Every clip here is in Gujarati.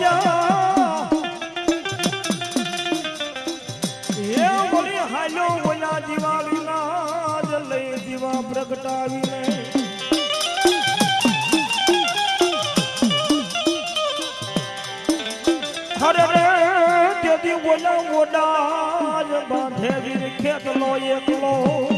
જા એ બોલી હાલ્યો ઓલા દિવાળીના જ લઈ દીવા પ્રગટાવીને. હરે રે તેથી ઓલા ઓડા જ ખેતલો એકલો.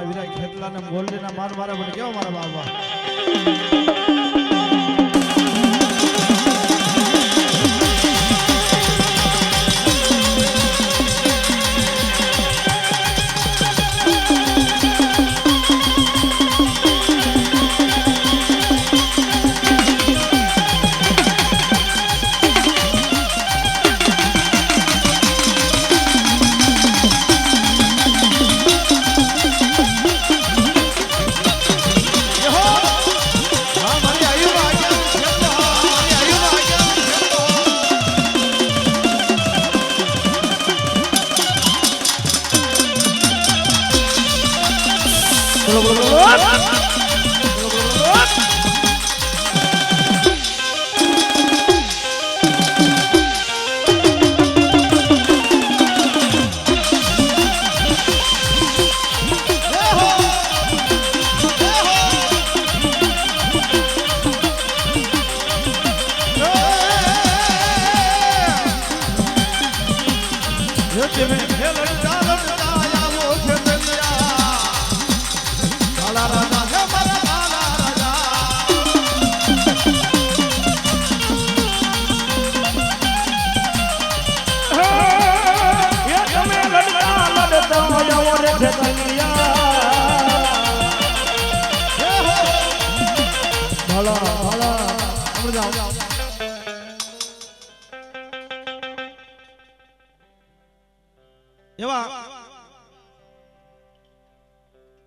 ફૂલવાજી મારા વીરા ખેતલા ને ગોલ્ડીના માર મારા મને કેવો મારા બાબા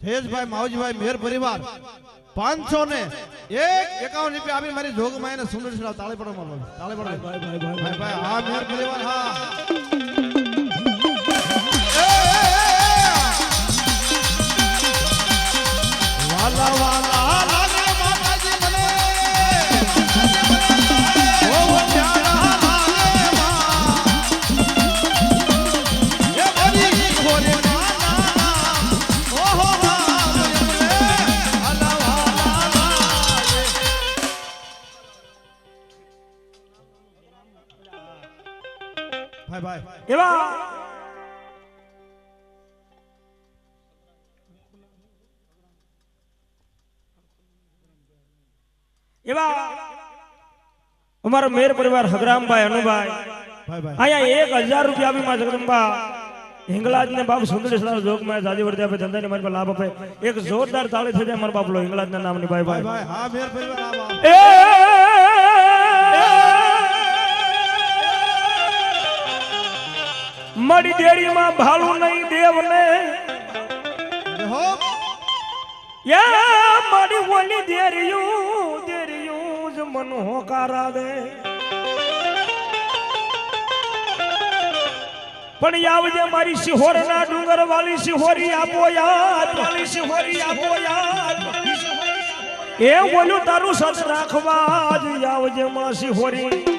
જયેશભાઈ માવજીભાઈ મેર પરિવાર પાંચસો ને એક એકાવન રૂપિયા આપી મારી જોગમાં એને સુંદર સુંદર તાળી પડો મારો તાળી પડો. ભાઈ ભાઈ ભાઈ ભાઈ ભાઈ હા મેર પરિવાર હા. વાલા વાલા. એવા એવા અમારો મેર પરિવાર હગરામભાઈ અનુભાઈ. અહીંયા એક હજાર રૂપિયા આપી માં જગદંબા. હિંગલાજ ને બાપ સુંદરેશ્વર જોગમાં જાદી વર્તી આપે ધંધા ને મારી પર લાભ આપે. એક જોરદાર તાળી થઈ જાય મારા બાપલો હિંગલાજ ના નામની ભાઈ ભાઈ હા મડી ડેરીમાં ભાલું નહીં દેવ ને યા મારી ઓલી દેરિયું દેરિયું જ મન હોકારા દે પણ આવજે મારી સિહોર ના ડુંગર વાલી સિહોરી આપો યાર વાલી સિહોરી આપો યાર એ બોલું તારું સત રાખવા જ આવજે માં સિહોરી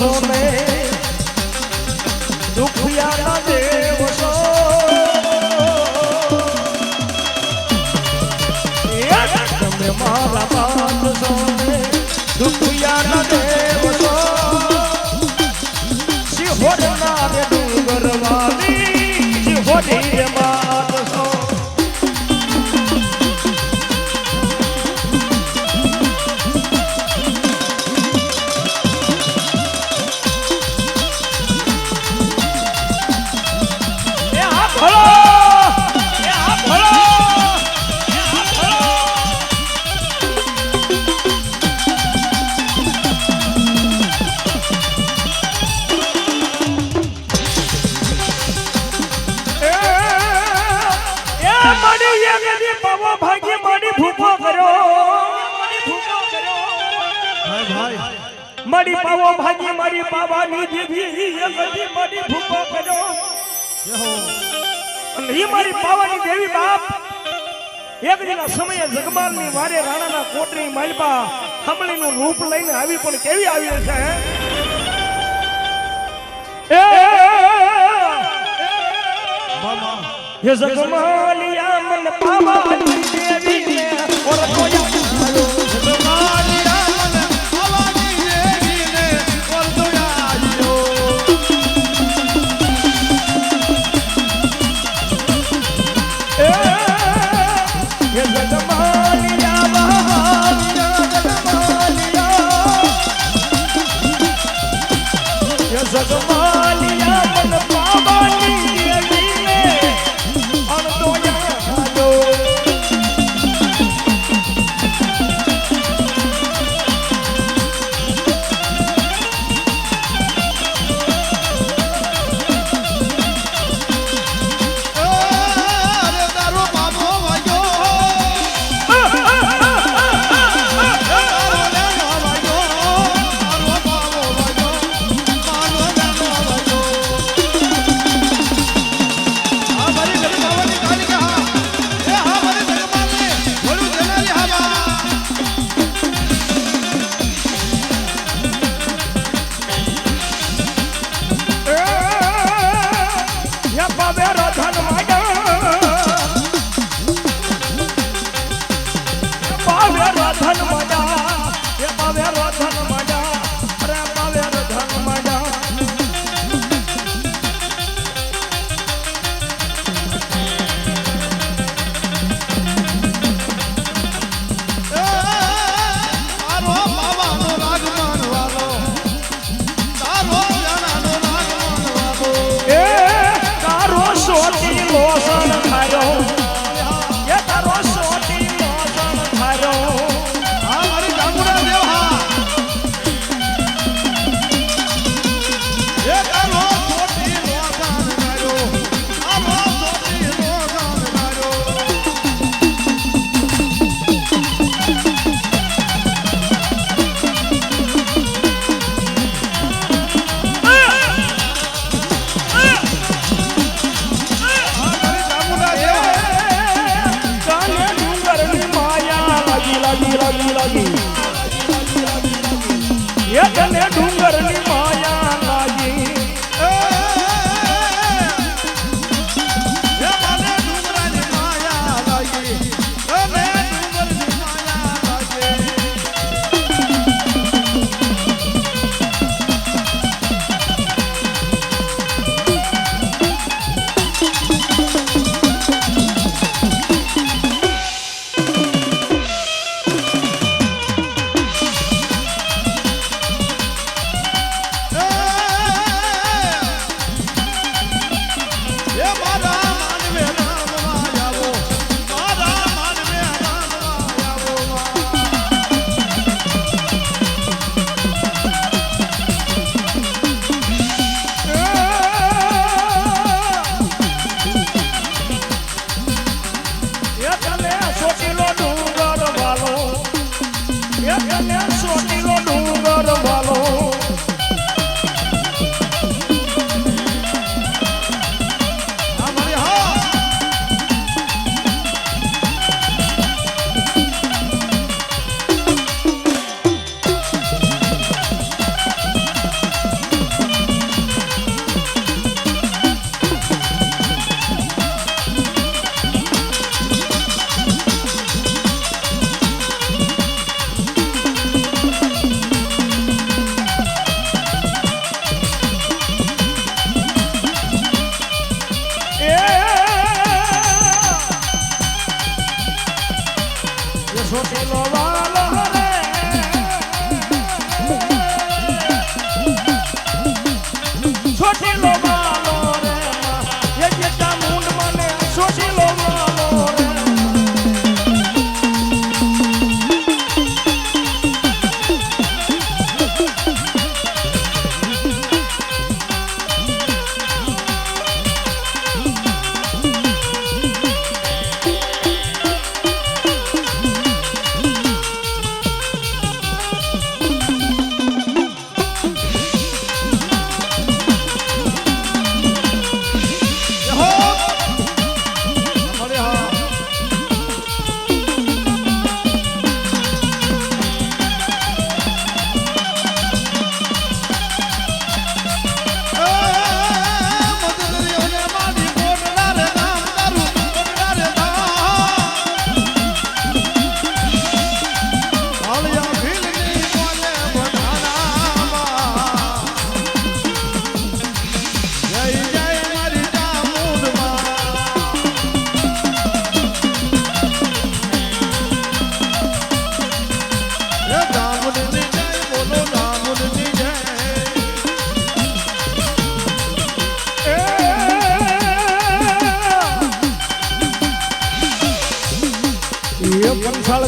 છો ને દુખિયાના દેવ છો તમે મારા બાપ છો ને દુખિયાના દેવ છો શિહોરના ડુંગરવાની શિહોરી પાવાની દેવી બાપ. એક દિના સમયે જગબારની વારે રાણાના કોટની માલપા ખમણીનું રૂપ લઈને આવી પણ કેવી આવી છે જગમાલિયા મન પાવાની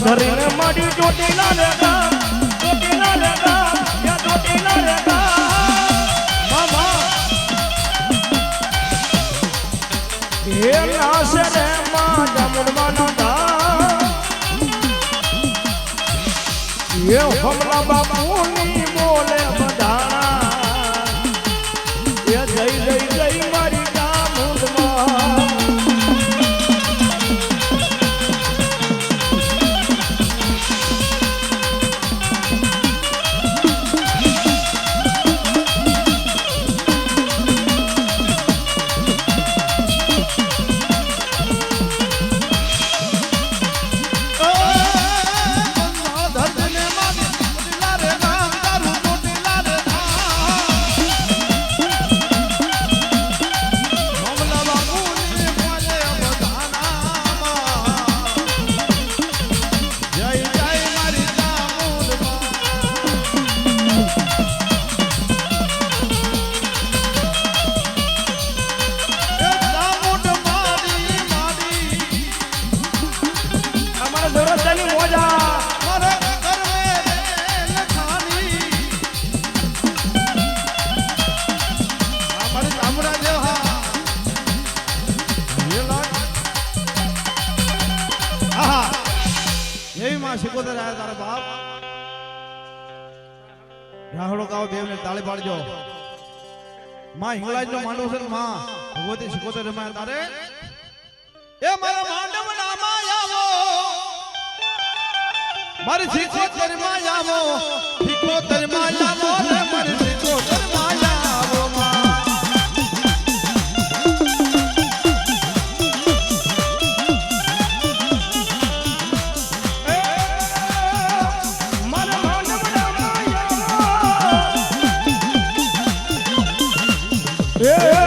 ધરીને મારી જોતી ના લેતા જોતી ના લેતા યા જોતી ના લેતા મામા એ નાશે રે માં જમુનમાં નતા એ હમલા બાપુની માં સિકોતર આવ્યા તારા બાપ. રાહડો ગાવ દેવ ને તાળી પાડજો. માં હિંગળાજ નો માંડવ છે માં, ભગવતી સિકોતર રમાય તારે. એ મારા માંડવ નામાં આવો. મારી સિકોતરમાં આવો. સિકોતરમાં Yeah.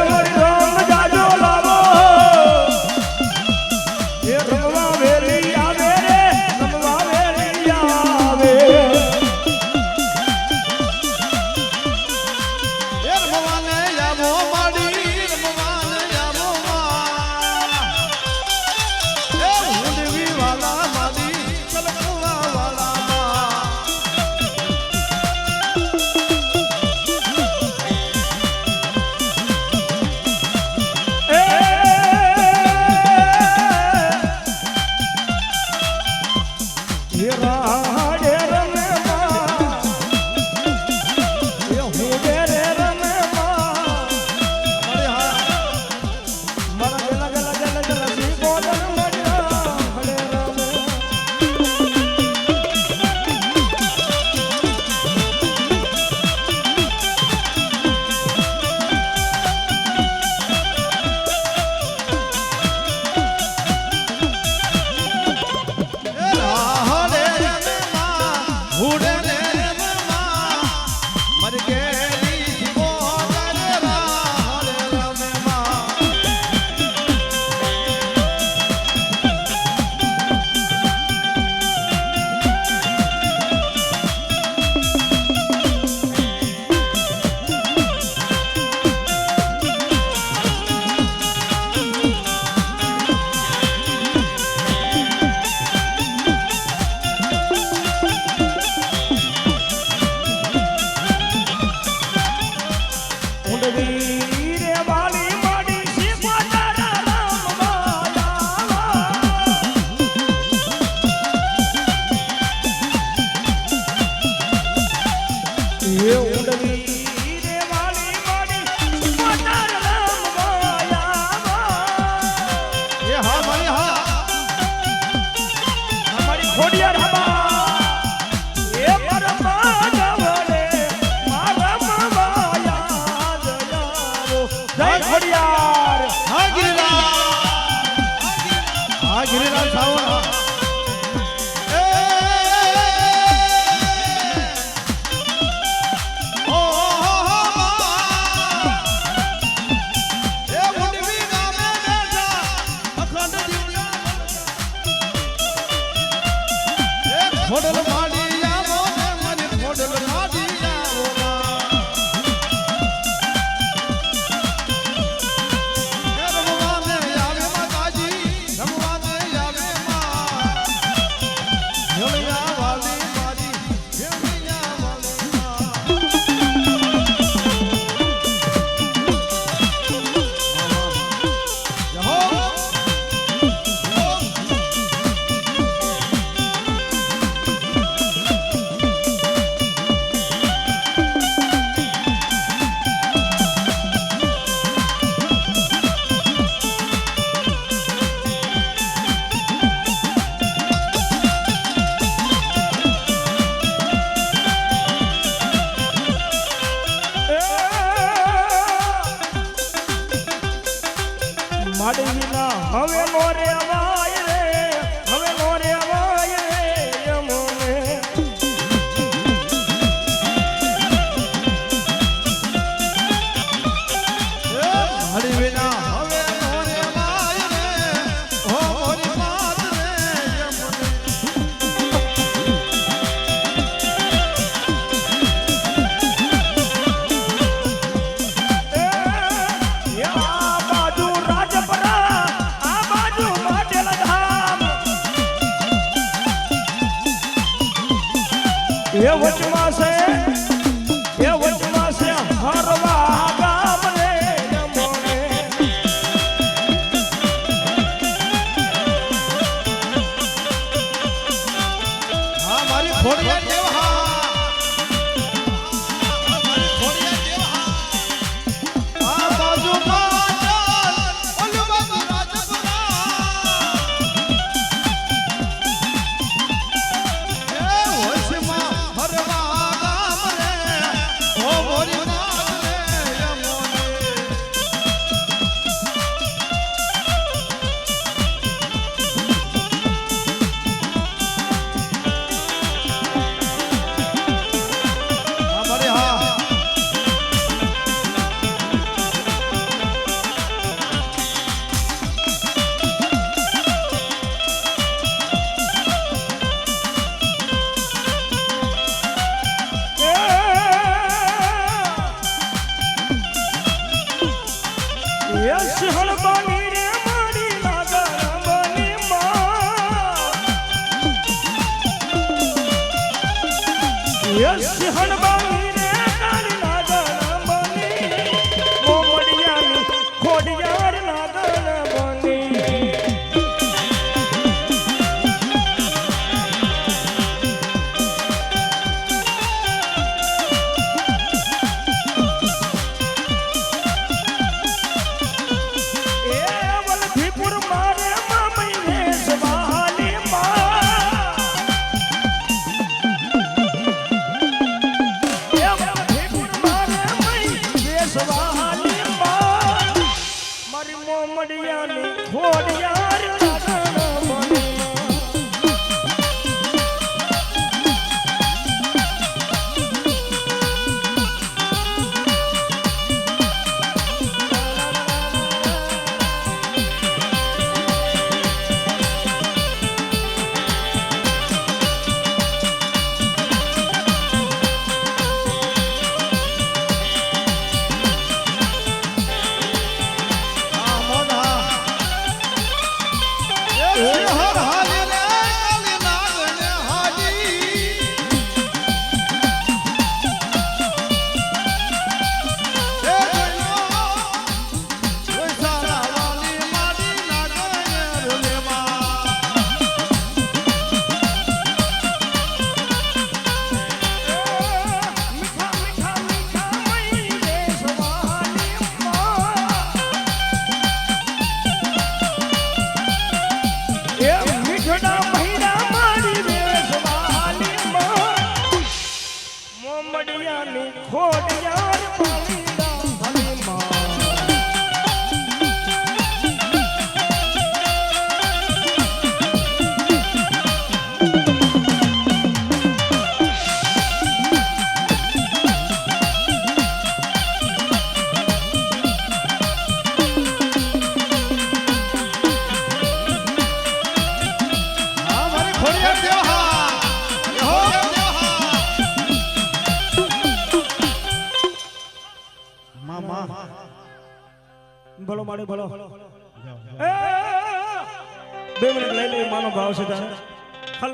ખોડિયાર પાળી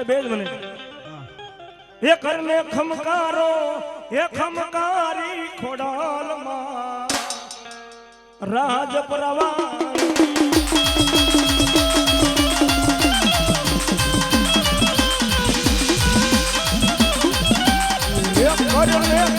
એટલે બે જ મને. એ કરને ખમકારો એ ખમકારી ખોડાલમાં. રાજ પ્રવાહ. Olha